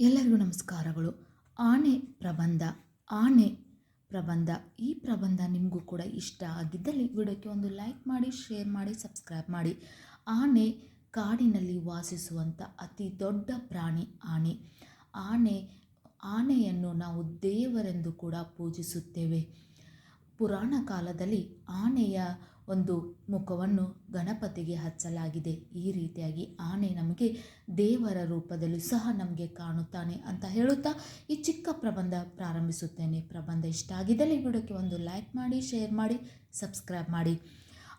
ಎಲ್ಲರಿಗೂ ನಮಸ್ಕಾರಗಳು. ಆನೆ ಪ್ರಬಂಧ ಆನೆ ಪ್ರಬಂಧ. ಈ ಪ್ರಬಂಧ ನಿಮಗೂ ಕೂಡ ಇಷ್ಟ ಆಗಿದ್ದಲ್ಲಿ ವಿಡಿಯೋಕ್ಕೆ ಒಂದು ಲೈಕ್ ಮಾಡಿ, ಶೇರ್ ಮಾಡಿ, ಸಬ್ಸ್ಕ್ರೈಬ್ ಮಾಡಿ. ಆನೆ ಕಾಡಿನಲ್ಲಿ ವಾಸಿಸುವಂಥ ಅತಿ ದೊಡ್ಡ ಪ್ರಾಣಿ ಆನೆ ಆನೆ ಆನೆಯನ್ನು ನಾವು ದೇವರೆಂದು ಕೂಡ ಪೂಜಿಸುತ್ತೇವೆ. ಪುರಾಣ ಕಾಲದಲ್ಲಿ ಆನೆಯ ಒಂದು ಮುಖವನ್ನು ಗಣಪತಿಗೆ ಹಚ್ಚಲಾಗಿದೆ. ಈ ರೀತಿಯಾಗಿ ಆನೆ ನಮಗೆ ದೇವರ ರೂಪದಲ್ಲಿ ಸಹ ನಮಗೆ ಕಾಣುತ್ತಾನೆ ಅಂತ ಹೇಳುತ್ತಾ ಈ ಚಿಕ್ಕ ಪ್ರಬಂಧ ಪ್ರಾರಂಭಿಸುತ್ತೇನೆ. ಪ್ರಬಂಧ ಇಷ್ಟ ಆಗಿದ್ದಲ್ಲಿ ವಿಡಿಯೋಕ್ಕೆ ಒಂದು ಲೈಕ್ ಮಾಡಿ, ಶೇರ್ ಮಾಡಿ, ಸಬ್ಸ್ಕ್ರೈಬ್ ಮಾಡಿ.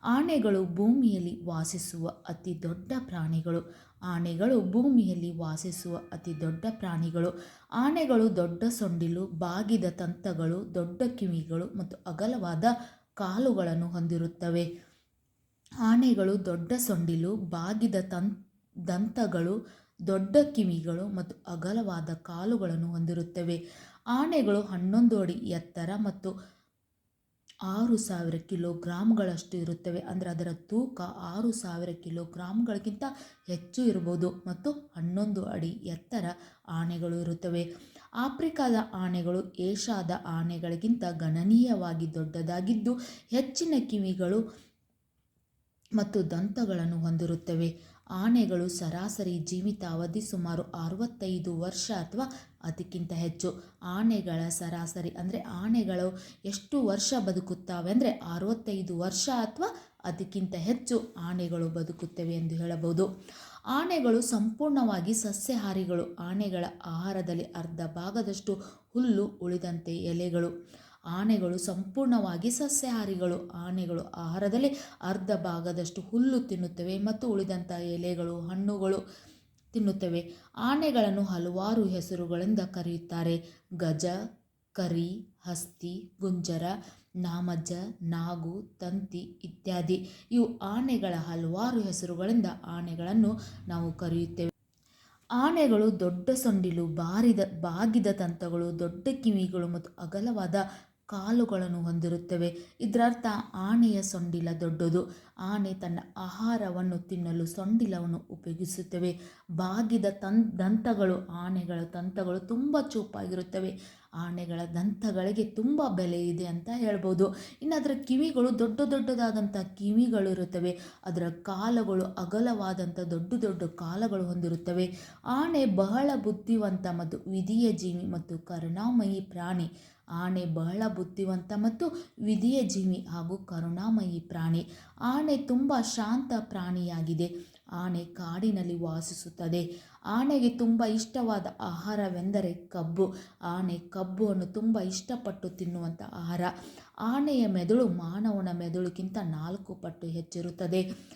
ಆನೆಗಳು ಭೂಮಿಯಲ್ಲಿ ವಾಸಿಸುವ ಅತಿ ದೊಡ್ಡ ಪ್ರಾಣಿಗಳು. ಆನೆಗಳು ಭೂಮಿಯಲ್ಲಿ ವಾಸಿಸುವ ಅತಿ ದೊಡ್ಡ ಪ್ರಾಣಿಗಳು. ಆನೆಗಳು ದೊಡ್ಡ ಸೊಂಡಿಲು, ಬಾಗಿದ ತಂತಗಳು, ದೊಡ್ಡ ಕಿವಿಗಳು ಮತ್ತು ಅಗಲವಾದ ಕಾಲುಗಳನ್ನು ಹೊಂದಿರುತ್ತವೆ. ಆನೆಗಳು ದೊಡ್ಡ ಸೊಂಡಿಲು, ಬಾಗಿದ ತನ್ ದಂತಗಳು, ದೊಡ್ಡ ಕಿವಿಗಳು ಮತ್ತು ಅಗಲವಾದ ಕಾಲುಗಳನ್ನು ಹೊಂದಿರುತ್ತವೆ. ಆನೆಗಳು ಹನ್ನೊಂದು ಅಡಿ ಎತ್ತರ ಮತ್ತು ಆರು ಸಾವಿರ ಕಿಲೋಗ್ರಾಮ್ಗಳಷ್ಟು ಇರುತ್ತವೆ. ಅಂದರೆ ಅದರ ತೂಕ ಆರು ಸಾವಿರ ಕಿಲೋಗ್ರಾಮ್ಗಳಿಗಿಂತ ಹೆಚ್ಚು ಇರ್ಬೋದು. ಮತ್ತು ಹನ್ನೊಂದು ಅಡಿ ಎತ್ತರ ಆನೆಗಳು ಇರುತ್ತವೆ. ಆಫ್ರಿಕಾದ ಆನೆಗಳು ಏಷ್ಯಾದ ಆನೆಗಳಿಗಿಂತ ಗಣನೀಯವಾಗಿ ದೊಡ್ಡದಾಗಿದ್ದು ಹೆಚ್ಚಿನ ಕಿವಿಗಳು ಮತ್ತು ದಂತಗಳನ್ನು ಹೊಂದಿರುತ್ತವೆ. ಆನೆಗಳು ಸರಾಸರಿ ಜೀವಿತಾವಧಿ ಸುಮಾರು ಅರವತ್ತೈದು ವರ್ಷ ಅಥವಾ ಅದಕ್ಕಿಂತ ಹೆಚ್ಚು. ಆನೆಗಳ ಸರಾಸರಿ ಅಂದರೆ ಆನೆಗಳು ಎಷ್ಟು ವರ್ಷ ಬದುಕುತ್ತವೆ ಅಂದರೆ ಅರವತ್ತೈದು ವರ್ಷ ಅಥವಾ ಅದಕ್ಕಿಂತ ಹೆಚ್ಚು ಆನೆಗಳು ಬದುಕುತ್ತವೆ ಎಂದು ಹೇಳಬಹುದು. ಆನೆಗಳು ಸಂಪೂರ್ಣವಾಗಿ ಸಸ್ಯಾಹಾರಿಗಳು. ಆನೆಗಳ ಆಹಾರದಲ್ಲಿ ಅರ್ಧ ಭಾಗದಷ್ಟು ಹುಲ್ಲು ಉಳಿದಂತೆ ಎಲೆಗಳು. ಆನೆಗಳು ಸಂಪೂರ್ಣವಾಗಿ ಸಸ್ಯಾಹಾರಿಗಳು. ಆನೆಗಳು ಆಹಾರದಲ್ಲಿ ಅರ್ಧ ಭಾಗದಷ್ಟು ಹುಲ್ಲು ತಿನ್ನುತ್ತವೆ ಮತ್ತು ಉಳಿದಂಥ ಎಲೆಗಳು, ಹಣ್ಣುಗಳು ತಿನ್ನುತ್ತವೆ. ಆನೆಗಳನ್ನು ಹಲವಾರು ಹೆಸರುಗಳಿಂದ ಕರೆಯುತ್ತಾರೆ. ಗಜ, ಕರಿ, ಹಸ್ತಿ, ಗುಂಜರ ನಾಮಜ್ಜ ನಾಗು, ತಂತಿ ಇತ್ಯಾದಿ. ಇವು ಆನೆಗಳ ಹಲವಾರು ಹೆಸರುಗಳಿಂದ ಆನೆಗಳನ್ನು ನಾವು ಕರೆಯುತ್ತೇವೆ. ಆನೆಗಳು ದೊಡ್ಡ ಸೊಂಡಿಲು, ಬಾರಿದ, ಬಾಗಿದ ತಂತಗಳು, ದೊಡ್ಡ ಕಿವಿಗಳು ಮತ್ತು ಅಗಲವಾದ ಕಾಲುಗಳನ್ನು ಹೊಂದಿರುತ್ತವೆ. ಇದರರ್ಥ ಆನೆಯ ಸೊಂಡಿಲ ದೊಡ್ಡದು. ಆನೆ ತನ್ನ ಆಹಾರವನ್ನು ತಿನ್ನಲು ಸೊಂಡಿಲವನ್ನು ಉಪಯೋಗಿಸುತ್ತವೆ. ಬಾಗಿದ ತನ್, ದಂತಗಳು ಆನೆಗಳ ದಂತಗಳು ತುಂಬ ಚೂಪಾಗಿರುತ್ತವೆ. ಆನೆಗಳ ದಂತಗಳಿಗೆ ತುಂಬ ಬೆಲೆ ಇದೆ ಅಂತ ಹೇಳ್ಬೋದು. ಇನ್ನು ಅದರ ಕಿವಿಗಳು ದೊಡ್ಡ ದೊಡ್ಡದಾದಂಥ ಕಿವಿಗಳು ಇರುತ್ತವೆ. ಅದರ ಕಾಲುಗಳು ಅಗಲವಾದಂಥ ದೊಡ್ಡ ದೊಡ್ಡ ಕಾಲಗಳು ಹೊಂದಿರುತ್ತವೆ. ಆನೆ ಬಹಳ ಬುದ್ಧಿವಂತ ಮತ್ತು ವಿಧಿಯ ಜೀವಿ ಮತ್ತು ಕರುಣಾಮಯಿ ಪ್ರಾಣಿ. ಆನೆ ಬಹಳ ಬುದ್ಧಿವಂತ ಮತ್ತು ವಿಧಿಯ ಜೀವಿ ಹಾಗೂ ಕರುಣಾಮಯಿ ಪ್ರಾಣಿ. ಆನೆ ತುಂಬ ಶಾಂತ ಪ್ರಾಣಿಯಾಗಿದೆ. ಆನೆ ಕಾಡಿನಲ್ಲಿ ವಾಸಿಸುತ್ತದೆ. ಆನೆಗೆ ತುಂಬ ಇಷ್ಟವಾದ ಆಹಾರವೆಂದರೆ ಕಬ್ಬು. ಆನೆ ಕಬ್ಬನ್ನು ತುಂಬ ಇಷ್ಟಪಟ್ಟು ತಿನ್ನುವಂಥ ಆಹಾರ. ಆನೆಯ ಮೆದುಳು ಮಾನವನ ಮೆದುಳಿಗಿಂತ ನಾಲ್ಕು ಪಟ್ಟು ಹೆಚ್ಚಿರುತ್ತದೆ.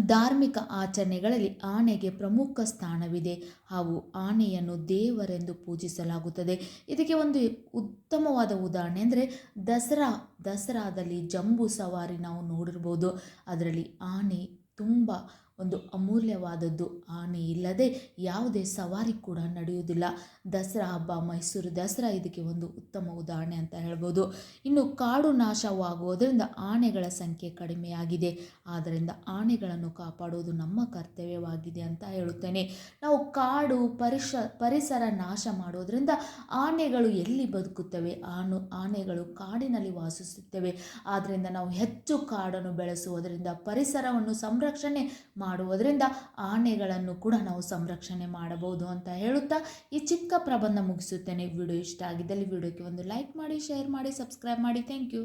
ಧಾರ್ಮಿಕ ಆಚರಣೆಗಳಲ್ಲಿ ಆನೆಗೆ ಪ್ರಮುಖ ಸ್ಥಾನವಿದೆ. ಹಾಗೂ ಆನೆಯನ್ನು ದೇವರೆಂದು ಪೂಜಿಸಲಾಗುತ್ತದೆ. ಇದಕ್ಕೆ ಒಂದು ಉತ್ತಮವಾದ ಉದಾಹರಣೆ ಅಂದರೆ ದಸರಾ, ದಸರಾದಲ್ಲಿ ಜಂಬೂ ಸವಾರಿ ನಾವು ನೋಡಿರ್ಬೋದು. ಅದರಲ್ಲಿ ಆನೆ ತುಂಬ ಒಂದು ಅಮೂಲ್ಯವಾದದ್ದು ಆನೆ ಇಲ್ಲದೆ ಯಾವುದೇ ಸವಾರಿ ಕೂಡ ನಡೆಯುವುದಿಲ್ಲ. ದಸರಾ ಹಬ್ಬ, ಮೈಸೂರು ದಸರಾ ಇದಕ್ಕೆ ಒಂದು ಉತ್ತಮ ಉದಾಹರಣೆ ಅಂತ ಹೇಳ್ಬೋದು. ಇನ್ನು ಕಾಡು ನಾಶವಾಗುವುದರಿಂದ ಆನೆಗಳ ಸಂಖ್ಯೆ ಕಡಿಮೆಯಾಗಿದೆ. ಆದ್ದರಿಂದ ಆನೆಗಳನ್ನು ಕಾಪಾಡುವುದು ನಮ್ಮ ಕರ್ತವ್ಯವಾಗಿದೆ ಅಂತ ಹೇಳುತ್ತೇನೆ. ನಾವು ಕಾಡು ಪರಿಸರ ನಾಶ ಮಾಡೋದರಿಂದ ಆನೆಗಳು ಎಲ್ಲಿ ಬದುಕುತ್ತವೆ? ಆನು, ಆನೆಗಳು ಕಾಡಿನಲ್ಲಿ ವಾಸಿಸುತ್ತವೆ. ಆದ್ದರಿಂದ ನಾವು ಹೆಚ್ಚು ಕಾಡನ್ನು ಬೆಳೆಸುವುದರಿಂದ ಪರಿಸರವನ್ನು ಸಂರಕ್ಷಣೆ ಮಾಡುವುದರಿಂದ ಆನೆಗಳನ್ನು ಕೂಡ ನಾವು ಸಂರಕ್ಷಣೆ ಮಾಡಬಹುದು ಅಂತ ಹೇಳುತ್ತಾ ಈ ಚಿಕ್ಕ ಪ್ರಬಂಧ ಮುಗಿಸುತ್ತೇನೆ. ವಿಡಿಯೋ ಇಷ್ಟ ಆಗಿದ್ದಲ್ಲಿ ವಿಡಿಯೋಕ್ಕೆ ಒಂದು ಲೈಕ್ ಮಾಡಿ, ಶೇರ್ ಮಾಡಿ, ಸಬ್ಸ್ಕ್ರೈಬ್ ಮಾಡಿ. Thank you.